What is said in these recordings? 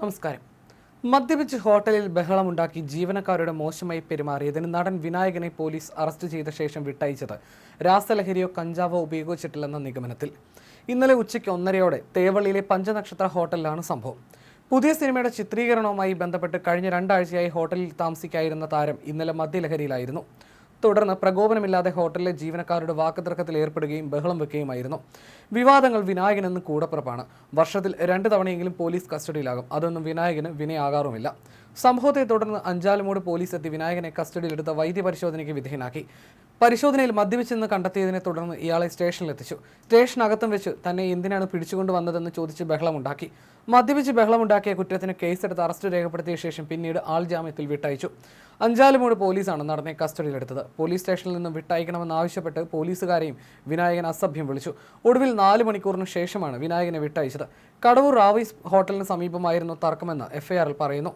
നമസ്കാരം. മദ്യപിച്ച് ഹോട്ടലിൽ ബഹളമുണ്ടാക്കി ജീവനക്കാരുടെ മോശമായി പെരുമാറിയതിന് നടൻ വിനായകനെ പോലീസ് അറസ്റ്റ് ചെയ്ത ശേഷം വിട്ടയച്ചത്. രാസലഹരിയോ കഞ്ചാവോ ഉപയോഗിച്ചിട്ടില്ലെന്ന നിഗമനത്തിൽ. ഇന്നലെ ഉച്ചയ്ക്ക് ഒന്നരയോടെ തേവള്ളിയിലെ പഞ്ചനക്ഷത്ര ഹോട്ടലിലാണ് സംഭവം. പുതിയ സിനിമയുടെ ചിത്രീകരണവുമായി ബന്ധപ്പെട്ട് കഴിഞ്ഞ രണ്ടാഴ്ചയായി ഹോട്ടലിൽ താമസിക്കായിരുന്ന താരം ഇന്നലെ മദ്യലഹരിയിലായിരുന്നു. തുടർന്ന് പ്രകോപനമില്ലാതെ ഹോട്ടലിലെ ജീവനക്കാരുടെ വാക്കുതർക്കത്തിൽ ഏർപ്പെടുകയും ബഹളം വെക്കുകയുമായിരുന്നു. വിവാദങ്ങൾ വിനായകൻ വിനായകനെന്ന് കൂടപ്പുറപ്പാണ്. വർഷത്തിൽ രണ്ട് തവണയെങ്കിലും പോലീസ് കസ്റ്റഡിയിലാകും. അതൊന്നും വിനായകന് വിനയാകാറുമില്ല. സംഭവത്തെ തുടർന്ന് അഞ്ചാലുമൂട് പോലീസ് എത്തി വിനായകനെ കസ്റ്റഡിയിലെടുത്ത വൈദ്യപരിശോധനയ്ക്ക് വിധേയനാക്കി. പരിശോധനയിൽ മദ്യപിച്ചെന്ന് കണ്ടെത്തിയതിനെ തുടർന്ന് ഇയാളെ സ്റ്റേഷനിലെത്തിച്ചു. സ്റ്റേഷനകത്തും വെച്ച് തന്നെ എന്തിനാണ് പിടിച്ചുകൊണ്ടുവന്നതെന്ന് ചോദിച്ച് ബഹളമുണ്ടാക്കി. മദ്യപിച്ച് ബഹളമുണ്ടാക്കിയ കുറ്റത്തിന് കേസെടുത്ത് അറസ്റ്റ് രേഖപ്പെടുത്തിയ ശേഷം പിന്നീട് ആൾ ജാമ്യത്തിൽ വിട്ടയച്ചു. അഞ്ചാലുമൂട് പോലീസാണ് നടനെ കസ്റ്റഡിയിലെടുത്തത്. പോലീസ് സ്റ്റേഷനിൽ നിന്നും വിട്ടയക്കണമെന്നാവശ്യപ്പെട്ട് പോലീസുകാരെയും വിനായകൻ അസഭ്യം വിളിച്ചു. ഒടുവിൽ നാല് മണിക്കൂറിന് ശേഷമാണ് വിനായകനെ വിട്ടയച്ചത്. കടവൂർ റാവീസ് ഹോട്ടലിന് സമീപമായിരുന്നു തർക്കമെന്ന് എഫ്ഐആറിൽ പറയുന്നു.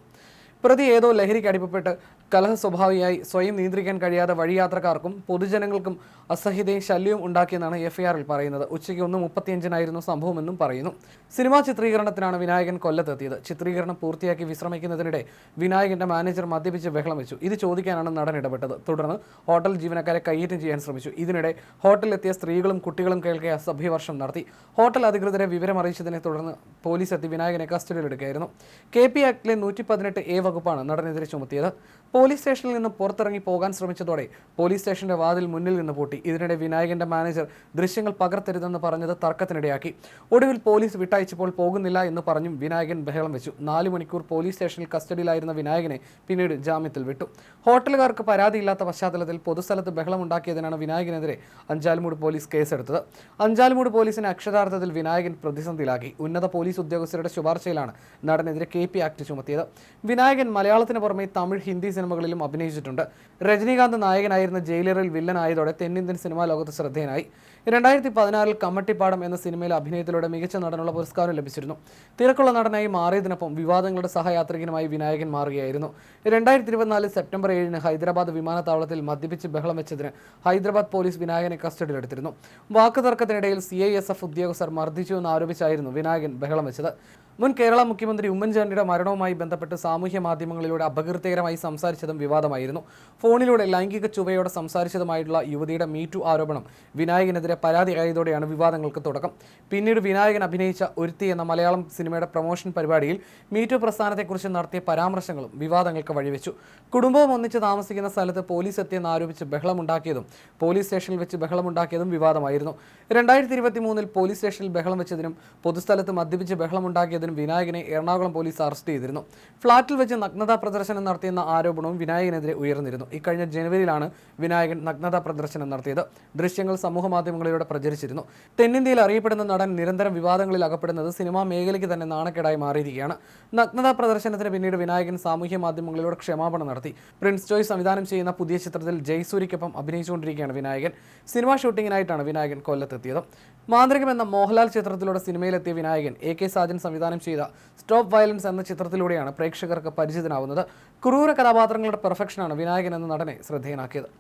പ്രതി ഏതോ ലഹരിക്ക് അടിമപ്പെട്ട് കലഹ സ്വഭാവിയായി സ്വയം നിയന്ത്രിക്കാൻ കഴിയാതെ വഴിയാത്രക്കാർക്കും പൊതുജനങ്ങൾക്കും അസഹ്യതയും ശല്യവും ഉണ്ടാക്കിയെന്നാണ് എഫ്ഐആറിൽ പറയുന്നത്. ഉച്ചയ്ക്ക് ഒന്ന് മുപ്പത്തിയഞ്ചിനായിരുന്നു സംഭവമെന്നും പറയുന്നു. സിനിമാ ചിത്രീകരണത്തിനാണ് വിനായകൻ കൊല്ലത്തെത്തിയത്. ചിത്രീകരണം പൂർത്തിയാക്കി വിശ്രമിക്കുന്നതിനിടെ വിനായകന്റെ മാനേജർ മദ്യപിച്ച് ബഹളം വെച്ചു. ഇത് ചോദിക്കാനാണ് നടൻ ഇടപെട്ടത് തുടർന്ന് ഹോട്ടൽ ജീവനക്കാരെ കയ്യേറ്റം ചെയ്യാൻ ശ്രമിച്ചു. ഇതിനിടെ ഹോട്ടലിലെത്തിയ സ്ത്രീകളും കുട്ടികളും കേൾക്കെ അസഭ്യവർഷം നടത്തി. ഹോട്ടൽ അധികൃതരെ വിവരം അറിയിച്ചതിനെ തുടർന്ന് പോലീസ് എത്തി വിനായകനെ കസ്റ്റഡിയിലെടുക്കുകയായിരുന്നു. കെ പി ആക്ടിലെ നൂറ്റി പതിനെട്ട് എ വകുപ്പാണ് നടനെതിരെ ചുമത്തിയത്. പോലീസ് സ്റ്റേഷനിൽ നിന്ന് പുറത്തിറങ്ങി പോകാൻ ശ്രമിച്ചതോടെ പോലീസ് സ്റ്റേഷന്റെ വാതിൽ മുന്നിൽ നിന്ന് പൂട്ടി. ഇതിനിടെ വിനായകന്റെ മാനേജർ ദൃശ്യങ്ങൾ പകർത്തരുതെന്ന് പറഞ്ഞത് തർക്കത്തിനിടയാക്കി. ഒടുവിൽ പോലീസ് വിട്ടയച്ചപ്പോൾ പോകുന്നില്ല എന്ന് പറഞ്ഞും വിനായകൻ ബഹളം വെച്ചു. നാല് മണിക്കൂർ പോലീസ് സ്റ്റേഷനിൽ കസ്റ്റഡിയിലായിരുന്ന വിനായകനെ പിന്നീട് ജാമ്യത്തിൽ വിട്ടു. ഹോട്ടലുകാർക്ക് പരാതിയില്ലാത്ത പശ്ചാത്തലത്തിൽ പൊതുസ്ഥലത്ത് ബഹളമുണ്ടാക്കിയതിനാണ് വിനായകനെതിരെ അഞ്ചാലുമൂട് പോലീസ് കേസെടുത്തത്. അഞ്ചാലുമൂട് പോലീസിനെ അക്ഷരാർത്ഥത്തിൽ വിനായകൻ പ്രതിസന്ധിയിലാക്കി. ഉന്നത പോലീസ് ഉദ്യോഗസ്ഥരുടെ ശുപാർശയിലാണ് നടനെതിരെ കെ പി ആക്ട് ചുമത്തിയത്. വിനായകൻ മലയാളത്തിന് പുറമെ തമിഴ് ഹിന്ദി സിനിമകളിലും അഭിനയിച്ചിട്ടുണ്ട്. രജനീകാന്ത് നായകനായിരുന്ന ജയിലറിൽ വില്ലനായതോടെ തെന്നിന്ത്യൻ സിനിമാ ലോകത്ത് ശ്രദ്ധേയനായി. രണ്ടായിരത്തി പതിനാറിൽ കമ്മട്ടിപ്പാടം എന്ന സിനിമയിലെ അഭിനയത്തിലൂടെ മികച്ച നടനുള്ള പുരസ്കാരം ലഭിച്ചിരുന്നു. തിരക്കുള്ള നടനായി മാറിയതിനൊപ്പം വിവാദങ്ങളുടെ സഹയാത്രികനുമായി വിനായകൻ മാറുകയായിരുന്നു. രണ്ടായിരത്തി ഇരുപത്തിനാല് സെപ്റ്റംബർ ഏഴിന് ഹൈദരാബാദ് വിമാനത്താവളത്തിൽ മദ്യപിച്ച് ബഹളം വെച്ചതിന് ഹൈദരാബാദ് പോലീസ് വിനായകനെ കസ്റ്റഡിയിലെടുത്തിരുന്നു വാക്കുതർക്കത്തിനിടയിൽ സി ഐ എസ് എഫ് ഉദ്യോഗസ്ഥർ മർദ്ദിച്ചു ആരോപിച്ചായിരുന്നു വിനായകൻ ബഹളം വെച്ചത്. മുൻ കേരള മുഖ്യമന്ത്രി ഉമ്മൻചാണ്ടിയുടെ മരണവുമായി ബന്ധപ്പെട്ട് സാമൂഹ്യ മാധ്യമങ്ങളിലൂടെ അപകീർത്തികരമായി സംസാരിച്ചതും വിവാദമായിരുന്നു. ഫോണിലൂടെ ലൈംഗിക ചുവയോടെ സംസാരിച്ചതുമായിട്ടുള്ള യുവതിയുടെ മീറ്റു ആരോപണം വിനായകനെതിരെ പരാതിയായതോടെയാണ് വിവാദങ്ങൾക്ക് തുടക്കം. പിന്നീട് വിനായകൻ അഭിനയിച്ച ഒരുത്തി എന്ന മലയാളം സിനിമയുടെ പ്രൊമോഷൻ പരിപാടിയിൽ മീറ്റു പ്രസ്ഥാനത്തെക്കുറിച്ച് നടത്തിയ പരാമർശങ്ങളും വിവാദങ്ങൾക്ക് വഴിവെച്ചു. കുടുംബവും ഒന്നിച്ച് താമസിക്കുന്ന സ്ഥലത്ത് പോലീസ് എത്തിയെന്ന് ആരോപിച്ച് ബഹളമുണ്ടാക്കിയതും പോലീസ് സ്റ്റേഷനിൽ വെച്ച് ബഹളമുണ്ടാക്കിയതും വിവാദമായിരുന്നു. രണ്ടായിരത്തി ഇരുപത്തി മൂന്നിൽ പോലീസ് സ്റ്റേഷനിൽ ബഹളം വെച്ചതിനും പൊതുസ്ഥലത്ത് മദ്യപിച്ച് ബഹളമുണ്ടാക്കിയതിനും വിനായകനെ എറണാകുളം പോലീസ് അറസ്റ്റ് ചെയ്തിരുന്നു. ഫ്ളാറ്റിൽ വെച്ച് നഗ്നതാ പ്രദർശനം നടത്തിയെന്ന ആരോപണവും വിനായകനെതിരെ ഉയർന്നിരുന്നു. ഇക്കഴിഞ്ഞ ജനുവരിയിലാണ് വിനായകൻ നഗ്നതാ പ്രദർശനം നടത്തിയത്. ദൃശ്യങ്ങൾ സമൂഹ മാധ്യമങ്ങളിലൂടെ പ്രചരിച്ചിരുന്നു. തെന്നിന്ത്യയിൽ അറിയപ്പെടുന്ന നടൻ നിരന്തരം വിവാദങ്ങളിൽ അകപ്പെടുന്നത് സിനിമാ മേഖലയ്ക്ക് തന്നെ നാണക്കേടായി മാറിയിരിക്കുകയാണ്. നഗ്നതാ പ്രദർശനത്തിന് പിന്നീട് വിനായകൻ സാമൂഹ്യ മാധ്യമങ്ങളിലൂടെ ക്ഷമാപണം നടത്തി. പ്രിൻസ് ജോയ് സംവിധാനം ചെയ്യുന്ന പുതിയ ചിത്രത്തിൽ ജയ്സൂരിക്കൊപ്പം അഭിനയിച്ചുകൊണ്ടിരിക്കുകയാണ് വിനായകൻ. സിനിമാ ഷൂട്ടിങ്ങിനായിട്ടാണ് വിനായകൻ കൊല്ലത്തെത്തിയത്. മാന്ത്രികം എന്ന മോഹൻലാൽ ചിത്രത്തിലൂടെ സിനിമയിലെത്തിയ വിനായകൻ എ കെ സാജൻ സംവിധാനം ചെയ്ത സ്റ്റോപ്പ് വയലൻസ് എന്ന ചിത്രത്തിലൂടെയാണ് പ്രേക്ഷകർക്ക് പരിചിതനാവുന്നത്. ക്രൂര കഥാപാത്രങ്ങളുടെ പെർഫെക്ഷനാണ് വിനായകൻ എന്ന നടനെ ശ്രദ്ധേയനാക്കിയത്.